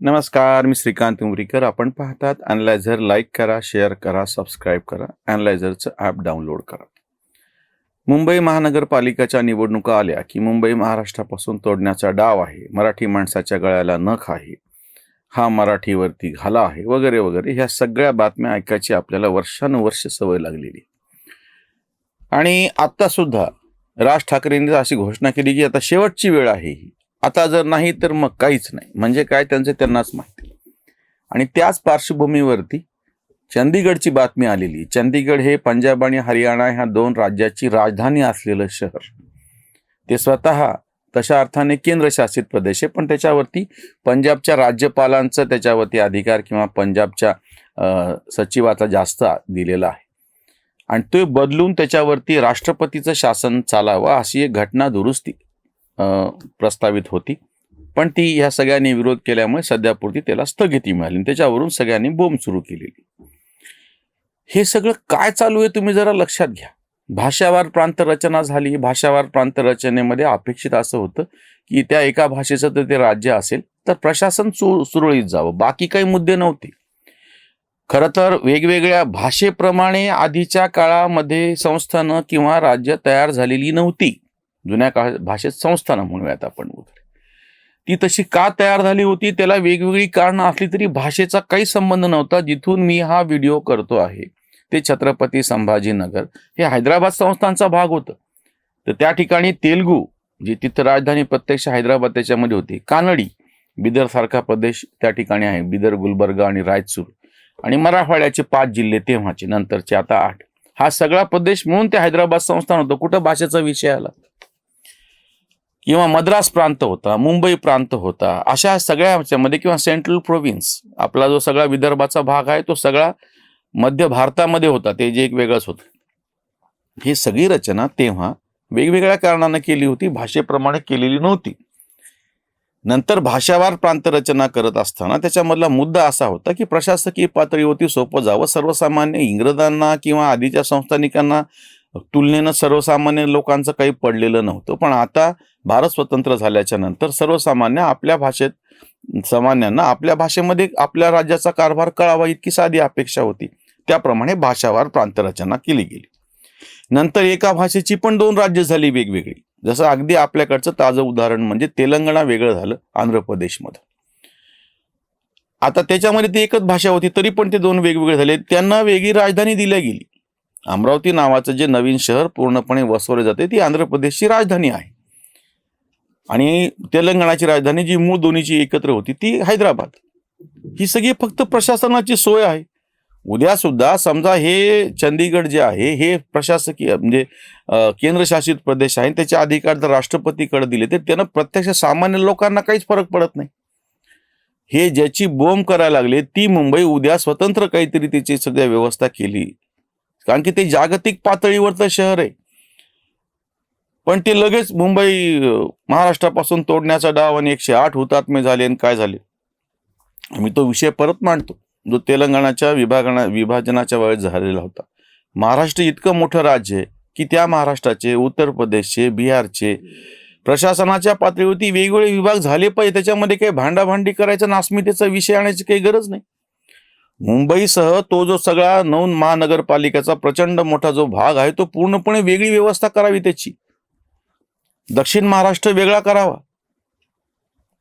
नमस्कार मी श्रीकांत उमरीकर. आपण पाहतात अनलायझर लाईक करा शेअर करा सबस्क्राईब करा अनलायझरचं ॲप डाउनलोड करा. मुंबई महानगरपालिकेच्या निवडणुका आल्या की मुंबई महाराष्ट्रापासून तोडण्याचा डाव आहे. मराठी माणसाच्या गळ्याला नख आहे. हा मराठीवरती घाला आहे वगैरे वगैरे. ह्या सगळ्या बातम्या ऐकायची आपल्याला वर्षानुवर्ष सवय लागलेली. आणि आत्तासुद्धा सुद्धा राज ठाकरेंनी अशी घोषणा केली की आता शेवटची वेळ आहे ही. आता जर नाही तर मग काहीच नाही. म्हणजे काय त्यांचे त्यांनाच माहिती. आणि त्याच पार्श्वभूमीवरती चंदीगडची बातमी आलेली. चंदीगड हे पंजाब आणि हरियाणा ह्या दोन राज्याची राजधानी असलेलं शहर. ते स्वतः तशा अर्थाने केंद्रशासित प्रदेश आहे पण त्याच्यावरती पंजाबच्या राज्यपालांचं त्याच्यावरती अधिकार किंवा पंजाबच्या अं, सचिवाचा जास्त दिलेला आहे. आणि ते बदलून त्याच्यावरती राष्ट्रपतीचं शासन चालावं अशी एक घटना दुरुस्ती. प्रस्तावित होती. पण ती ह्या सगळ्यांनी विरोध केल्यामुळे सध्यापुरती त्याला स्थगिती मिळाली आणि त्याच्यावरून सगळ्यांनी बोंब सुरू केलेली. हे सगळं काय चालू आहे तुम्ही जरा लक्षात घ्या. भाषावार प्रांत रचना झाली. भाषावार प्रांत रचनेमध्ये अपेक्षित असं होतं की त्या एका भाषेचं तर ते राज्य असेल तर प्रशासन सु सुरळीत जावं. बाकी काही मुद्दे नव्हते. खरं तर वेगवेगळ्या भाषेप्रमाणे आधीच्या काळामध्ये संस्थानं किंवा राज्य तयार झालेली नव्हती. जुन्या काळ भाषेत संस्थानं म्हणूयात आपण वगैरे ती तशी का तयार झाली होती? त्याला वेगवेगळी कारणं असली तरी भाषेचा काही संबंध नव्हता. जिथून मी हा व्हिडिओ करतो आहे ते छत्रपती संभाजीनगर हे हैदराबाद संस्थांचा भाग होतं. तर त्या ठिकाणी तेलगू जी तिथं राजधानी प्रत्यक्ष हैदराबाद त्याच्यामध्ये होती कानडी बिदरसारखा प्रदेश त्या ठिकाणी आहे बिदर गुलबर्गा आणि रायचूर आणि मराठवाड्याचे पाच जिल्हे तेव्हाचे नंतरचे आता आठ. हा सगळा प्रदेश म्हणून ते हैदराबाद संस्थान होतं. कुठं भाषेचा विषय आला? किंवा मद्रास प्रांत होता मुंबई प्रांत होता अशा सगळ्याच्यामध्ये किंवा सेंट्रल प्रोव्हिन्स आपला जो सगळा विदर्भाचा भाग आहे तो सगळा मध्य भारतामध्ये होता ते जे एक वेगळंच होतं. ही सगळी रचना तेव्हा वेगवेगळ्या कारणानं केली होती भाषेप्रमाणे केलेली नव्हती. नंतर भाषावार प्रांत रचना करत असताना त्याच्यामधला मुद्दा असा होता की प्रशासकीय पातळीवरती सोपं जावं. सर्वसामान्य इंग्रजांना किंवा आधीच्या संस्थानिकांना तुलनेनं सर्वसामान्य लोकांचं काही पडलेलं नव्हतं. पण आता भारत स्वतंत्र झाल्याच्यानंतर सर्वसामान्य आपल्या भाषेत सामान्यांना आपल्या भाषेमध्ये आपल्या राज्याचा कारभार कळावा इतकी साधी अपेक्षा होती. त्याप्रमाणे भाषावार प्रांतरचना केली गेली. नंतर एका भाषेची पण दोन राज्य झाली वेगवेगळी. जसं अगदी आपल्याकडचं ताजं उदाहरण म्हणजे तेलंगणा वेगळं झालं आंध्र प्रदेशमध्ये. आता त्याच्यामध्ये ती एकच भाषा होती तरी पण ते दोन वेगवेगळे झाले. त्यांना वेगळी राजधानी दिल्या गेली. अमरावती नावाचं जे नवीन शहर पूर्णपणे वसवले जाते ती आंध्र प्रदेशची राजधानी आहे. आणि तेलंगणाची राजधानी जी मूळ दोन्हीची एकत्र होती ती हैदराबाद. ही सगळी फक्त प्रशासनाची सोय आहे. उद्या सुद्धा समजा हे चंदीगड जे आहे हे प्रशासकीय म्हणजे केंद्रशासित प्रदेश आहे त्याचे अधिकार जर राष्ट्रपतीकडे दिले तर त्यानं प्रत्यक्ष सामान्य लोकांना काहीच फरक पडत नाही. हे ज्याची बोंब करायला लागले ती मुंबई उद्या स्वतंत्र काहीतरी त्याची सगळ्या व्यवस्था केली. कारण की ते जागतिक पातळीवरचं शहर आहे. पण ते लगेच मुंबई महाराष्ट्रापासून तोडण्याचा डाव आणि एकशे आठ हुतात्मे झाले आणि काय झाले? मी तो विषय परत मांडतो. जो तेलंगणाच्या विभागना विभाजनाच्या वेळेस झालेला होता. महाराष्ट्र इतकं मोठं राज्य आहे की त्या महाराष्ट्राचे उत्तर प्रदेशचे बिहारचे प्रशासनाच्या पातळीवरती वेगवेगळे विभाग झाले पाहिजे. त्याच्यामध्ये काही भांडाभांडी करायचं नास्मितेचा विषय आणायची काही गरज नाही. मुंबईसह तो जो सगळा नऊ महानगरपालिकेचा प्रचंड मोठा जो भाग आहे तो पूर्णपणे वेगळी व्यवस्था करावी त्याची. दक्षिण महाराष्ट्र वेगळा करावा.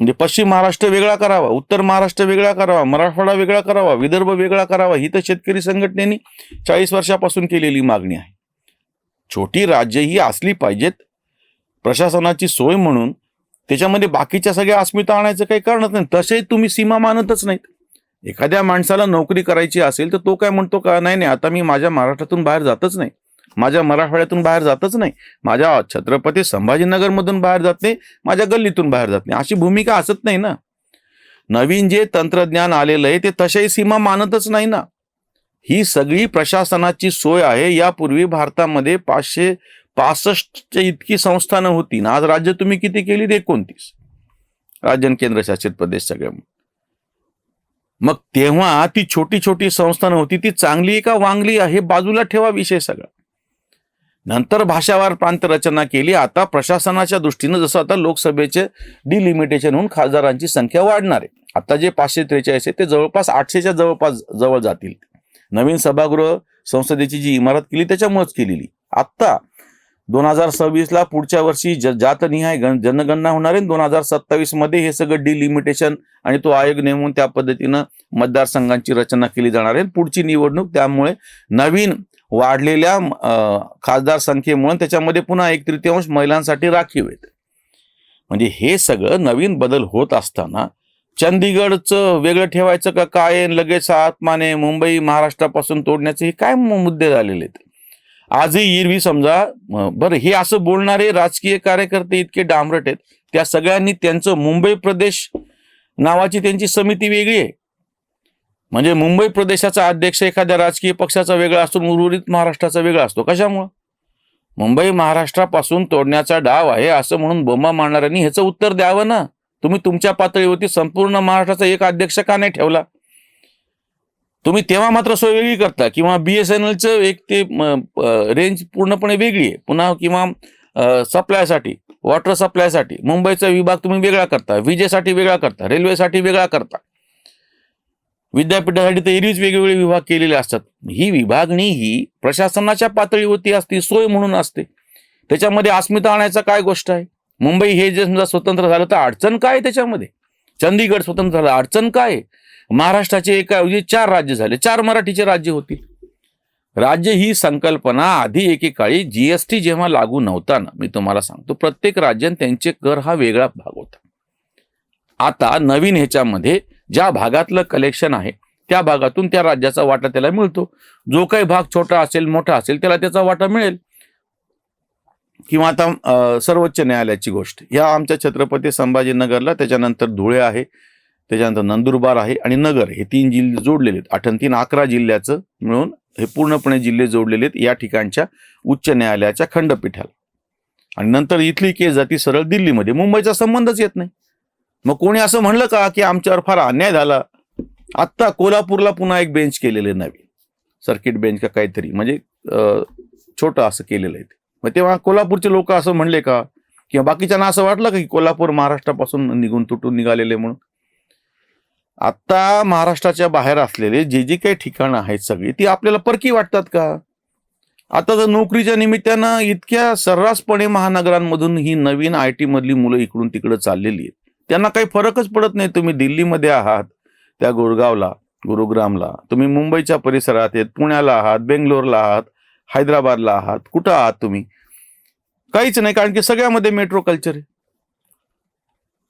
म्हणजे पश्चिम महाराष्ट्र वेगळा करावा उत्तर महाराष्ट्र वेगळा करावा मराठवाडा वेगळा करावा विदर्भ वेगळा करावा ही तर शेतकरी संघटनेने चाळीस वर्षापासून केलेली मागणी आहे. छोटी राज्य ही असली पाहिजेत. प्रशासनाची सोय म्हणून त्याच्यामध्ये बाकीच्या सगळ्या अस्मिता आणायचं काही कारणच नाही. तसे तुम्ही सीमा मानतच नाहीत. एखाद्या माणसाला नोकरी करायची असेल तर तो काय म्हणतो का नाही नाही आता मी माझ्या महाराष्ट्रातून बाहेर जातच नाही. माझ्या मराठवाड्यातून बाहेर जातच नाही. माझ्या छत्रपती संभाजीनगरमधून बाहेर जात नाही. माझ्या गल्लीतून बाहेर जात नाही. अशी भूमिका असत नाही ना. नवीन जे तंत्रज्ञान आलेलं आहे ते तशाही सीमा मानतच नाही ना. ही सगळी प्रशासनाची सोय आहे. यापूर्वी भारतामध्ये पाचशे पासष्टच्या इतकी संस्थानं होती. ना आज राज्य तुम्ही किती केली एकोणतीस. राज्य आणि केंद्रशासित प्रदेश सगळ्या मग तेव्हा ती छोटी छोटी संस्थानं होती ती चांगली का वांगली आहे हे बाजूला ठेवा विषय सगळा. नंतर भाषावार प्रांत रचना केली. आता प्रशासनाच्या दृष्टीनं जसं आता लोकसभेचे डिलिमिटेशन होऊन खासदारांची संख्या वाढणार आहे. आता जे पाचशे त्रेचाळीस आहे ते जवळपास आठशेच्या जवळपास जवळ जातील. नवीन सभागृह संसदेची जी इमारत केली त्याच्यामुळेच केलेली. आत्ता दोन हजार सव्वीसला पुढच्या वर्षी ज जातनिहाय गण जनगणना होणार आहे. दोन हजार सत्तावीसमध्ये हे सगळं डिलिमिटेशन आणि तो आयोग नेमून त्या पद्धतीनं मतदारसंघांची रचना केली जाणार आहे. पुढची निवडणूक त्यामुळे नवीन वाढलेल्या खासदार संख्येमुळे त्याच्यामध्ये पुन्हा एक तृतीयांश महिलांसाठी राखीव आहेत. म्हणजे हे सगळं नवीन बदल होत असताना चंदीगडचं वेगळं ठेवायचं का? काय लगेच आत्माने मुंबई महाराष्ट्रापासून तोडण्याचे हे काय मुद्दे झालेले आहेत? आजही एरवी समजा बरं हे असं बोलणारे राजकीय कार्यकर्ते इतके डांबरट आहेत. त्या सगळ्यांनी त्यांचं मुंबई प्रदेश नावाची त्यांची समिती वेगळी आहे. म्हणजे मुंबई प्रदेशाचा अध्यक्ष एखाद्या राजकीय पक्षाचा वेगळा असतो उर्वरित महाराष्ट्राचा वेगळा असतो. कशामुळं? मुंबई महाराष्ट्रापासून तोडण्याचा डाव आहे असं म्हणून बोंबा मारणाऱ्यांनी ह्याचं उत्तर द्यावं ना? तुम्ही तुमच्या पातळीवरती संपूर्ण महाराष्ट्राचा एक अध्यक्ष का नाही ठेवला? तुम्ही तेव्हा मात्र सोय वेगळी करता किंवा बी एस एन एलचं एक ते रेंज पूर्णपणे वेगळी आहे. पुन्हा किंवा सप्लायसाठी वॉटर सप्लायसाठी मुंबईचा विभाग तुम्ही वेगळा करता विजेसाठी वेगळा करता रेल्वेसाठी वेगळा करता. विद्यापीठासाठी तर एरवीच वेगवेगळे विभाग केलेले असतात. ही विभागणी ही प्रशासनाच्या पातळीवरती असते सोय म्हणून असते. त्याच्यामध्ये अस्मिता आणायचा काय गोष्ट आहे? मुंबई हे जे समजा स्वतंत्र झालं तर अडचण काय आहे त्याच्यामध्ये? चंदीगड स्वतंत्र झालं अडचण काय आहे? महाराष्ट्राचे एकाऐवजी चार राज्य झाले. चार मराठीचे राज्य होतील राज्य ही संकल्पना आधी एकेकाळी जीएसटी जेव्हा लागू नव्हता ना मी तुम्हाला सांगतो प्रत्येक राज्यात त्यांचे कर हा वेगळा भाग होता. आता नवीन ह्याच्यामध्ये ज्या भागातलं कलेक्शन आहे त्या भागातून त्या राज्याचा वाटा त्याला मिळतो. जो काही भाग छोटा असेल मोठा असेल त्याला त्याचा वाटा मिळेल. किंवा आता सर्वोच्च न्यायालयाची गोष्ट. या आमच्या छत्रपती संभाजीनगरला त्याच्यानंतर धुळे आहे. त्याच्यानंतर नंदुरबार आहे आणि नगर हे तीन जिल्हे जोडलेले आहेत. आठ तीन अकरा जिल्ह्याचं मिळून हे पूर्णपणे जिल्हे जोडलेले आहेत या ठिकाणच्या उच्च न्यायालयाच्या खंडपीठाला. आणि नंतर इथली केस जाती सरळ दिल्लीमध्ये. मुंबईचा संबंधच येत नाही. मग कोणी असं म्हणलं का की आमच्यावर फार अन्याय झाला? आत्ता कोल्हापूरला पुन्हा एक बेंच केलेले नवीन. सर्किट बेंच का काहीतरी. म्हणजे छोटं असं केलेलं आहे ते. मग तेव्हा कोल्हापूरचे लोक असं म्हणले का? किंवा बाकीच्यांना असं वाटलं का की कोल्हापूर महाराष्ट्रापासून निघून तुटून निघालेले म्हणून? आता महाराष्ट्राच्या बाहेर असलेले जे जे काही ठिकाणं आहेत सगळी ती आपल्याला परकी वाटतात का? आता तर नोकरीच्या निमित्तानं इतक्या सर्रासपणे महानगरांमधून ही नवीन आय टी मधली मुलं इकडून तिकडे चाललेली आहेत त्यांना काही फरकच पडत नाही. तुम्ही दिल्लीमध्ये आहात त्या गुरगावला गुरुग्रामला तुम्ही मुंबईच्या परिसरात आहेत पुण्याला आहात बेंगलोरला आहात हैदराबादला आहात कुठं आहात तुम्ही? काहीच नाही कारण की सगळ्यामध्ये मेट्रो कल्चर आहे.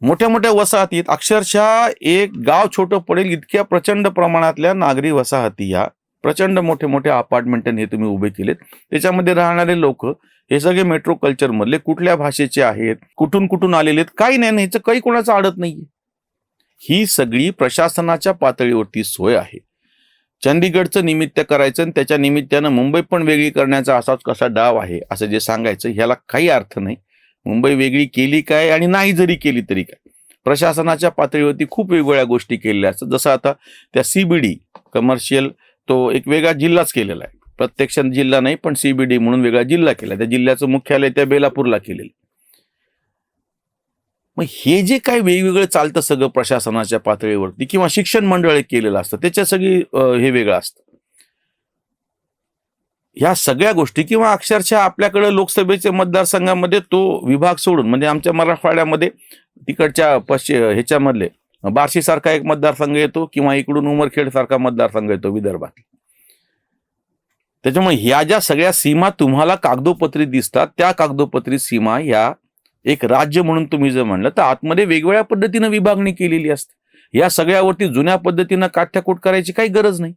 मोठ्या मोठ्या वसाहतीत अक्षरशः एक गाव छोटं पडेल इतक्या प्रचंड प्रमाणातल्या नागरी वसाहती या प्रचंड मोठे मोठे अपार्टमेंट हे तुम्ही उभे केलेत. त्याच्यामध्ये राहणारे लोक हे सगळे मेट्रो कल्चर मधले कुठल्या भाषेचे आहेत कुठून कुठून आलेले आहेत काही नाही ह्याचं काही कोणाचं आडत नाहीये. ही सगळी प्रशासनाच्या पातळीवरती सोय आहे. चंदीगडचं निमित्त करायचं आणि त्याच्या निमित्तानं मुंबई पण वेगळी करण्याचा असाच कसा डाव आहे असं जे सांगायचं ह्याला काही अर्थ नाही. मुंबई वेगळी केली काय आणि नाही जरी केली तरी काय. प्रशासनाच्या पातळीवरती खूप वेगवेगळ्या गोष्टी केलेल्या असतात. जसं आता त्या सीबीडी कमर्शियल तो एक वेगळा जिल्हाच केलेला आहे. प्रत्यक्ष जिल्हा नाही पण सीबीडी म्हणून वेगळा जिल्हा केला त्या जिल्ह्याचं मुख्यालय त्या बेलापूरला केलेलं मग हे जे काही वेगवेगळं चालतं सगळं प्रशासनाच्या पातळीवरती किंवा शिक्षण मंडळ केलेलं असतं त्याच्या सगळी हे वेगळं असतं. ह्या सगळ्या गोष्टी किंवा अक्षरशः आपल्याकडे लोकसभेच्या मतदारसंघामध्ये तो विभाग सोडून म्हणजे आमच्या मराठवाड्यामध्ये तिकडच्या पश्चिम ह्याच्यामधले बार्शीसारखा एक मतदारसंघ येतो किंवा इकडून उमरखेड सारखा मतदारसंघ येतो विदर्भात. त्याच्यामुळे ह्या ज्या सगळ्या सीमा तुम्हाला कागदोपत्री दिसतात त्या कागदोपत्री सीमा ह्या एक राज्य म्हणून तुम्ही जर म्हणलं तर आतमध्ये वेगवेगळ्या पद्धतीनं विभागणी केलेली असते. या सगळ्यावरती जुन्या पद्धतीनं काठ्याकूट करायची काही गरज नाही.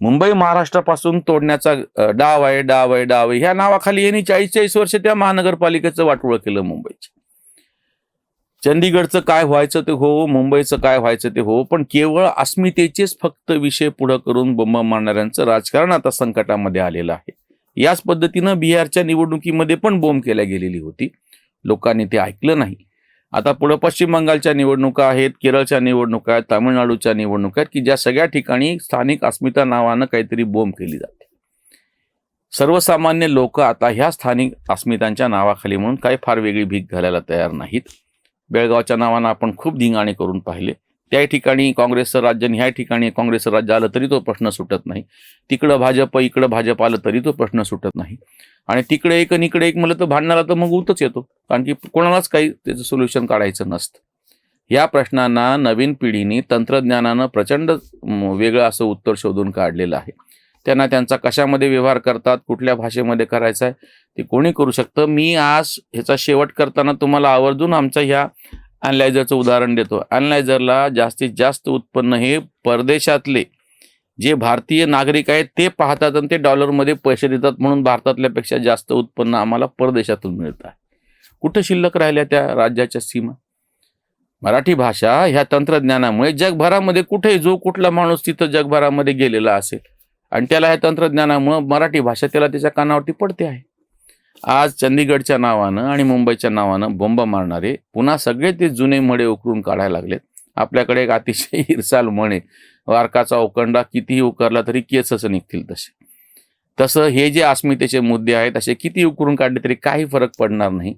मुंबई महाराष्ट्रापासून तोडण्याचा डाव आहे डाव आहे डाव आहे. ह्या नावाखाली यांनी चाळीस चाळीस वर्ष त्या महानगरपालिकेचं वाटोळं केलं मुंबईचं. चंदीगडचं काय व्हायचं ते हो मुंबईचं काय व्हायचं ते हो पण केवळ अस्मितेचेच फक्त विषय पुढं करून बंब मारणाऱ्यांचं राजकारण आता संकटामध्ये आलेलं आहे. याच पद्धतीनं बिहारच्या निवडणुकीमध्ये पण बोंब केल्या गेलेली होती. लोकांनी ते ऐकलं नाही. आता पुढं पश्चिम बंगालच्या निवडणुका आहेत केरळच्या निवडणुका आहेत तामिळनाडूच्या निवडणुका आहेत की ज्या सगळ्या ठिकाणी स्थानिक अस्मिता नावानं काहीतरी बोंब केली जाते. सर्वसामान्य लोक आता ह्या स्थानिक अस्मितांच्या नावाखाली म्हणून काही फार वेगळी भीक घालायला तयार नाहीत. बेळगावच्या नावानं आपण खूप धिंगाणे करून पाहिले. त्या ठिकाणी काँग्रेसचं राज्य आणि ह्या ठिकाणी काँग्रेसचं राज्य आलं तरी तो प्रश्न सुटत नाही. तिकडं भाजप इकडं भाजप आलं तरी तो प्रश्न सुटत नाही. आणि तिकडे एक आणि इकडे एक म्हणलं तर भांडणारा तर मग उतच येतो. कारण की कोणालाच काही त्याचं सोल्युशन काढायचं नसतं. या प्रश्नांना नवीन पिढीने तंत्रज्ञानानं प्रचंड वेगळं असं उत्तर शोधून काढलेलं आहे. त्यांना त्यांचा कशामध्ये व्यवहार करतात कुठल्या भाषेमध्ये करायचा आहे ते कोणी करू शकतं. मी आज ह्याचा शेवट करताना तुम्हाला आवर्जून आमच्या ह्या अनलायझरचं उदाहरण देतो. अनलायझरला जास्तीत जास्त उत्पन्न हे परदेशातले जे भारतीय नागरिक आहेत ते पाहतात आणि ते डॉलरमध्ये पैसे देतात म्हणून भारतातल्यापेक्षा जास्त उत्पन्न आम्हाला परदेशातून मिळत आहे. कुठं शिल्लक राहिल्या त्या राज्याच्या सीमा? मराठी भाषा ह्या तंत्रज्ञानामुळे जगभरामध्ये कुठेही जो कुठला माणूस तिथं जगभरामध्ये गेलेला असेल आणि त्याला ह्या तंत्रज्ञानामुळं मराठी भाषा त्याला त्याच्या कानावरती पडते आहे. आज चंदीगडच्या नावानं आणि मुंबईच्या नावानं बोंब मारणारे पुन्हा सगळे ते जुने मळे उकरून काढायला लागलेत. आपल्याकडे एक अतिशय हिरसाल म्हणे वारकाचा उकंडा कितीही उकरला तरी केसच निघतील तसे. तसं हे जे अस्मितेचे मुद्दे आहेत असे किती उकरून काढले तरी काही फरक पडणार नाही.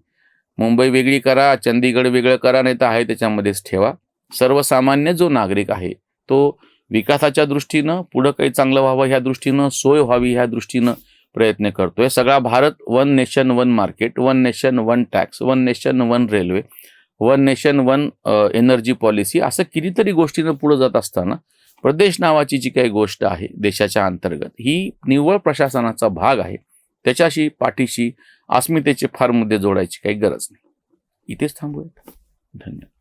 मुंबई वेगळी करा चंदीगड वेगळं करा नाही तर आहे त्याच्यामध्येच ठेवा. सर्वसामान्य जो नागरिक आहे तो विकासाच्या दृष्टीनं पुढं काही चांगलं व्हावं ह्या दृष्टीनं सोय व्हावी ह्या दृष्टीनं प्रयत्न करतोय. सगळा Bharat one nation one market one nation one tax one nation one railway one nation one energy policy असं कितीतरी गोष्टीनं पुढं जात असताना प्रदेश नावाची जी काही गोष्ट आहे देशाच्या अंतर्गत ही निव्वळ प्रशासनाचा भाग आहे. त्याच्याशी पाठीशी अस्मितेचे फार मुद्दे जोडायची काही गरज नाही. इथेच थांबूयात. धन्यवाद.